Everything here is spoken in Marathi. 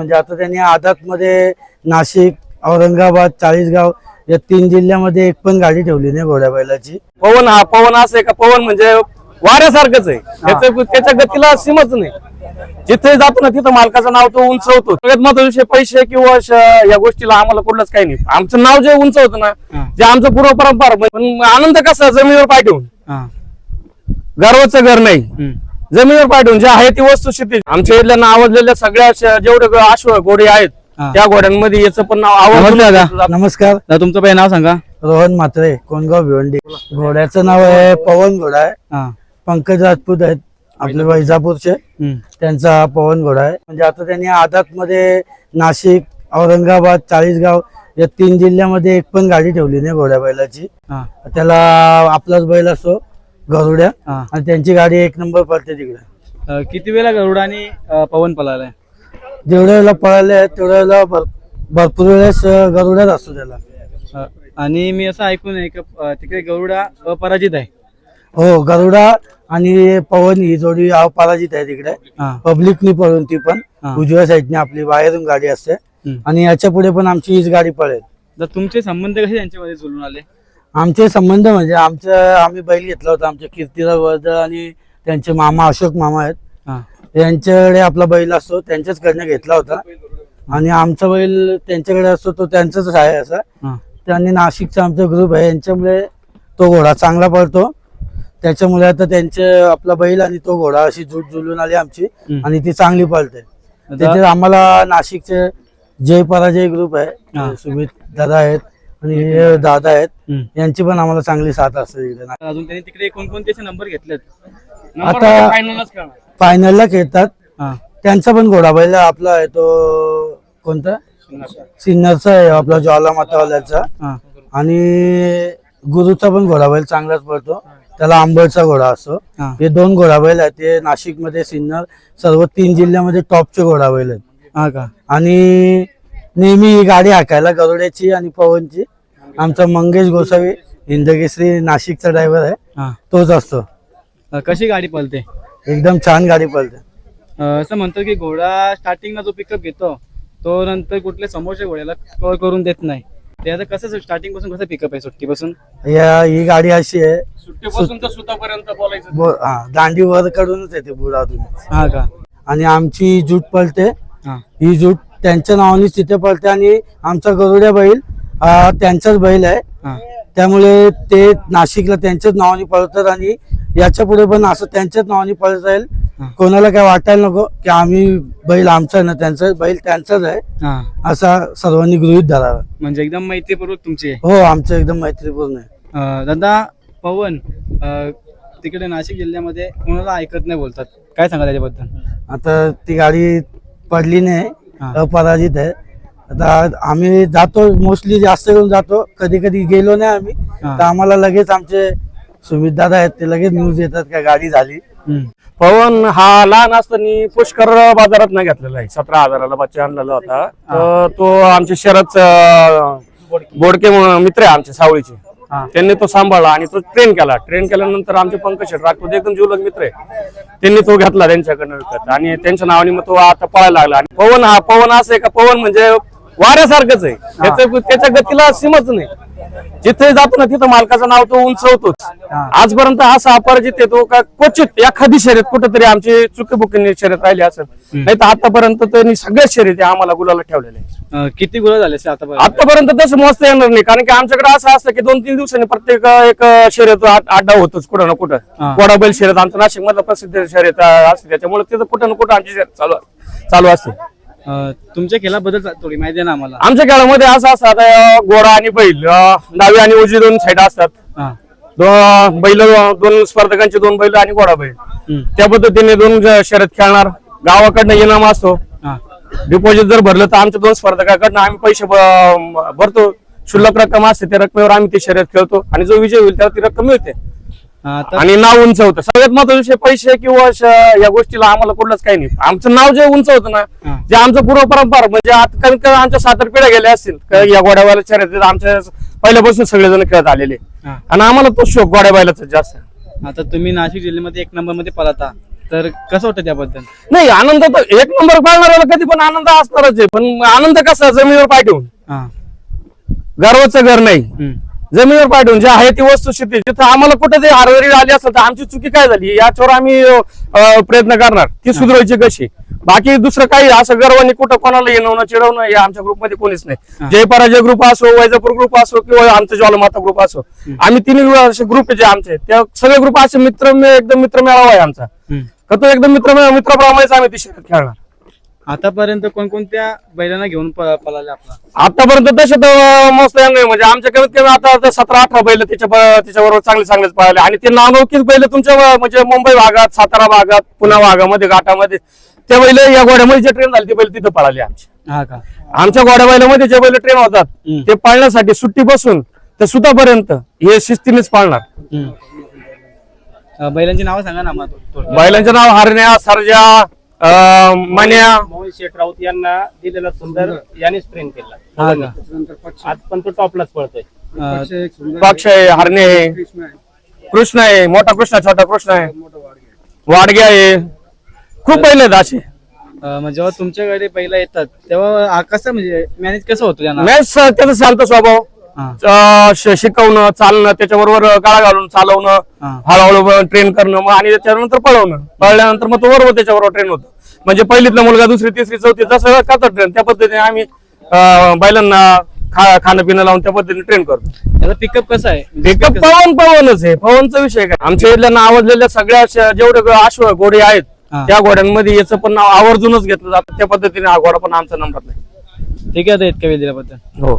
म्हणजे आता त्यांनी आदातमध्ये नाशिक औरंगाबाद चाळीसगाव या तीन जिल्ह्यामध्ये एक पण गाडी ठेवली नाही घोड्या बैलाची. पवन हा पवन असं आहे का? पवन म्हणजे वाऱ्यासारखंच आहे. त्याचं त्याच्या गतीला सीमाच नाही. जिथे जातो ना तिथं मालकाचं नाव तो उंचवतो. सगळ्यात महत्त्वाचा विषय पैसे किंवा श- या गोष्टीला आम्हाला कुठलंच काही नाही. आमचं नाव जे उंचवतं ना जे आमचं पूर्व परंपरा पण आनंद कसा? जमिनीवर पाय ठेवून. हा. गर्वाचं घर नाही. जमिनीवर पाय ठेवून जे आहे ती वस्तुस्थिती. आमच्या इथल्या नावाजलेल्या सगळ्या जेवढे अश्व घोडे आहेत. त्या घोड्यांमध्ये याचं पण नाव नमस्ते दादा. आवड नमस्कार. तुमचं पहिलं नाव सांगा. रोहन म्हात्रे कोणगाव भिवंडी. घोड्याचं नाव आहे पवन घोडा आहे. पंकज राजपूत आहेत आपले वैजापूरचे. त्यांचा पवन घोडा आहे. म्हणजे आता त्यांनी आदातमध्ये नाशिक औरंगाबाद चाळीसगाव या तीन जिल्ह्यामध्ये एक पण गाडी ठेवली नाही घोड्या बैलाची. त्याला आपलाच बैल असतो. गरुड्या. हा. आणि त्यांची गाडी एक नंबर पडते तिकडे. अं, किती वेळा गरुडा आणि अं, पवन पळालाय? जेवढ्या वेळेला पळाले आहेत तेवढ्या वेळेला भर- भरपूर वेळेस अं, गरुड्याच असतो त्याला. अं, आणि मी असं ऐकून आहे की अं, तिकडे गरुडा अपराजित आहे. हो गरुडा आणि पवन ही जोडी पराजित आहे तिकडे. हा. पब्लिकनी पळून ती पण. हा. उजव्या साईडने आपली बाहेरून गाडी असते. हम्म. आणि याच्यापुढे पण आमची हीच गाडी पळेल. तर तुमचे संबंध कसे त्यांच्यामध्ये जुळून आले? आमचे संबंध म्हणजे आमचं आम्ही बैल घेतला होता आमच्या कीर्तिराव वर्दळ आणि त्यांचे मामा अशोक मामा आहेत. हा. यांच्याकडे आपला बैल असतो त्यांच्याचकडनं घेतला होता. आणि आमचा बैल त्यांच्याकडे असतो तो त्यांचाच आहे असा. हा. त्यांनी नाशिकचा आमचा ग्रुप आहे यांच्यामुळे तो घोडा चांगला पळतो. त्याच्यामुळे आता त्यांचे आपला बैल आणि तो घोडा अशी जुट जुळून आली आमची. आणि ती चांगली पळते. त्याच्यात आम्हाला नाशिकचे जय पराजय ग्रुप. आहे सुमित दादा आहेत. आणि हे दादा आहेत. हम्म. यांची पण आम्हाला चांगली साथ असते इकडे अजून त्यांनी तिकडे कोणकोणते नंबर घेतलेत? आता फायनलला खेळतात. हा. त्यांचा पण घोडा बैल आपला आहे तो कोणता? सिन्नरचा. आहे आपला ज्वाला मातावाल्याचा. हा. आणि गुरुचा पण घोडा बैल चांगलाच पडतो त्याला आंबळचा घोडा असतो. हा. हे दोन घोडा बैल आहेत. ते नाशिकमध्ये सिन्नर सर्व तीन जिल्ह्यामध्ये टॉपचे घोडा बैल आहेत. हा का? आणि नेहमी ही गाडी हाकायला गरुड्याची आणि पवनची. आमचा मंगेश गोसावी हिंदकेसरी नाशिकचा ड्रायव्हर आहे. हा. तोच असतो. अं, कशी गाडी पळते? एकदम छान गाडी पळते. अं, असं म्हणतो की घोडा स्टार्टिंगला जो पिकअप घेतो तो नंतर कुठल्या समोरच्या घोड्याला कव्हर करून देत नाही. ते आता कसं स्टार्टिंगपासून कसं पिकअप आहे सुट्टीपासून? या ही गाडी अशी आहे. सुट्टीपासून तर सुतापर्यंत बोलायचं. बो- हा, दांडी वर कडूनच येते बुडातून हा का? आणि आमची जूट पळते. हा. ही जूट त्यांच्या नावानेच तिथे पळते आणि आमचा गरुड्या बैल त्यांचाच बैल आहे. त्यामुळे ते नाशिकला त्यांच्याच नावाने पळतात आणि याच्यापुढे पण असं त्यांच्याच नावाने पळत राहील हा. कोणाला काय वाटायला नको की आम्ही बैल आमचा ना त्यांचा बैल त्यांचाच आहे. हा. असा सर्वांनी गृहित धरावा. म्हणजे एकदम मैत्रीपूर्वक तुमची. हो आमचं एकदम मैत्रीपूर्ण आहे. दादा पवन तिकडे नाशिक जिल्ह्यामध्ये कोणाला ऐकत नाही बोलतात? काय सांगा त्याच्याबद्दल? आता ती गाडी पडली नाही. अपराजित आहे. आता आम्ही जातो मोस्टली जास्त करून जातो. कधी कधी गेलो नाही आम्ही. तर आम्हाला लगेच आमचे सुमित दादा आहेत ते लगेच न्यूज येतात का गाडी झाली. पवन हा लहान असताना पुष्कर बाजारात नाही घेतलेला आहे. सतरा हजाराला बच्चा आणलेला होता. तर तो आमचे शरद बोडके म्हणून मित्र आहे आमचे सावळीचे. त्यांनी तो सांभाळला आणि तो ट्रेन केला. ट्रेन केल्यानंतर आमचे पंकज शेट राठोड एकदम जीवलग मित्र आहे त्यांनी तो घेतला त्यांच्याकडनं विकत. आणि त्यांच्या नावाने मग तो आता पळायला लागला. आणि पवन हा पवन असं आहे का? पवन म्हणजे वाऱ्यासारखंच आहे. त्याचं त्याच्या गतीला सीमाच नाही. जिथे जातो ना तिथं मालकाचं नाव तो उंचवतोच. हा. आजपर्यंत असा अपराजित येतो का क्वचित एखादी शर्यत कुठेतरी आमची चुकीबुकीने शर्यत राहिली असेल नाही तर आतापर्यंत त्यांनी सगळ्याच शर्यती आम्हाला गुलाला ठेवलेले अं, किती गुळ झाले आतापर्यंत? आतापर्यंत तसं मोजता येणार नाही कारण की आमच्याकडे असं असतं की दोन तीन दिवसांनी प्रत्येक एक शर्यत डाव होतोच कुठं ना कुठं. कोडा बैल शर्यत आमचं नाशिक मधलं प्रसिद्ध शर्यत असते. त्याच्यामुळे तिथं कुठं ना कुठं आमची शर्यत चालू चालू असते. अं, तुमच्या खेळाबद्दल थोडी माहिती ना आम्हाला. आमच्या खेळामध्ये असं असतं आता अं, घोडा आणि बैल अं, डावी आणि उजवी दोन साईड असतात. हा. बैल दोन स्पर्धकांचे दोन बैल आणि घोडा बैल. हम्म. त्या पद्धतीने दोन ज- शर्यत खेळणार. गावाकडनं इनाम असतो. हा. डिपॉझिट जर भरलं तर आमच्या दोन स्पर्धकाकडनं आम्ही पैसे ब- भरतो. शुल्लक रक्कम असते त्या रकमेवर आम्ही ती शर्यत खेळतो. आणि जो विजय होईल त्याला ती रक्कम मिळते. आणि नाव उंचवतं सगळ्यात महत्त्वाचा विषय पैसे किंवा या गोष्टीला आम्हाला कुठलंच काही नाही. आमचं नाव जे उंचवतं ना हा. जे आमचं पूर्व परंपरा म्हणजे आता कमीत कमी आमच्या सात आठ पिढ्या गेल्या असतील. या गोड्यावाला शर्यतीत आमच्या पहिल्यापासून सगळेजण खेळत आलेले. आणि आम्हाला तो शोक गोड्या बैलाचा जास्त. आता तुम्ही नाशिक जिल्ह्यामध्ये एक नंबरमध्ये पळता. तर कसं वाटतं त्याबद्दल? नाही आनंद तर एक नंबर पाळणाऱ्याला कधी पण आनंद असणारच आहे. पण आनंद कसा? जमिनीवर पाय ठेवून. हा. गर्वाचं घर नाही. जमिनीवर पाय ठेवून जे आहे ती वस्तुस्थिती जिथं आम्हाला कुठं ते हरवरी आली असेल तर आमची चुकी काय झाली? याच्यावर आम्ही प्रयत्न करणार. ती सुधारायची कशी? बाकी दुसरं काही असं गर्वाने कुठं कोणाला येणं चिडवणं हे आमच्या ग्रुपमध्ये कोणीच. नाही. जय पराजय ग्रुप असो वैजापूर ग्रुप असो किंवा आमचं ज्वालमाता ग्रुप असो. आम्ही तिन्ही असे ग्रुप जे आमचे त्या सगळे ग्रुप असे मित्र एकदम मित्र मेळावा आहे आमचा. का तो एकदम मित्र मित्राप्रमाणेच आम्ही ती शर्यत खेळणार. आतापर्यंत कोणकोणत्या बैलांना घेऊन प- पळाले आपला आतापर्यंत तसे तर मस्त नाही म्हणजे आमच्या कमीत कमी आता सतरा अठरा बैल त्याच्या त्याच्याबरोबर चांगले चांगलेच पळाले आणि ते नावलौकिक बैल तुमच्या म्हणजे मुंबई भागात सातारा भागात पुणे भागामध्ये घाटामध्ये ते बैल या घोड्यामध्ये जे ट्रेन झाली ते बैल तिथं पळाले आमचे हा का आमच्या घोड्या बैलामध्ये जे बैल ट्रेन होतात हम्म. ते पाळण्यासाठी सुट्टी बसून ते सुतापर्यंत हे शिस्तीनेच पाळणार हम्म. अं, बैलांची नावं सांगा ना आम्हाला. बैलांचं नाव हरण्या सरजा मन्या मोहन शेठ राऊत यांना दिलेला सुंदर यानेच ट्रेन केला. हा आज पण तो टॉपलाच पळतोय. पक्ष आहे. हरणे आहे. कृष्ण आहे. मोठा कृष्ण छोटा कृष्ण आहे. वाडगे आहे. खूप बैल आहेत असे. मग जेव्हा तुमच्याकडे बैला येतात तेव्हा कसं म्हणजे मॅनेज कसं होतं त्यांना? मॅच त्याचा शांत स्वभाव. हा. अं, श- शिकवणं चालणं त्याच्याबरोबर गाळा घालून चालवणं. हळूहळू ट्रेन करणं मग आणि त्याच्यानंतर पळवणं. पळल्यानंतर मग तो बरोबर त्याच्याबरोबर ट्रेन होतो. म्हणजे पहिलीतला मुलगा दुसरी तिसरी चौथी जसं करतो ट्रेन त्या पद्धतीने आम्ही अं, बैलांना खा खाणं पिणं लावून त्या पद्धतीने ट्रेन करतो. त्याचा पिकअप कसा आहे? पिकअप पवन पवनच आहे. पवनचा विषय काय? आमच्या इथल्या नावाजलेल्या सगळ्या जेवढे अश्व घोडे आहेत हा. त्या घोड्यांमध्ये याचं पण नाव आवर्जूनच घेतलं जातं. त्या पद्धतीने हा घोडा पण आमचा नंबर नाही. ठीक आहे आता इतक्या वेळ दिल्याबद्दल. हो.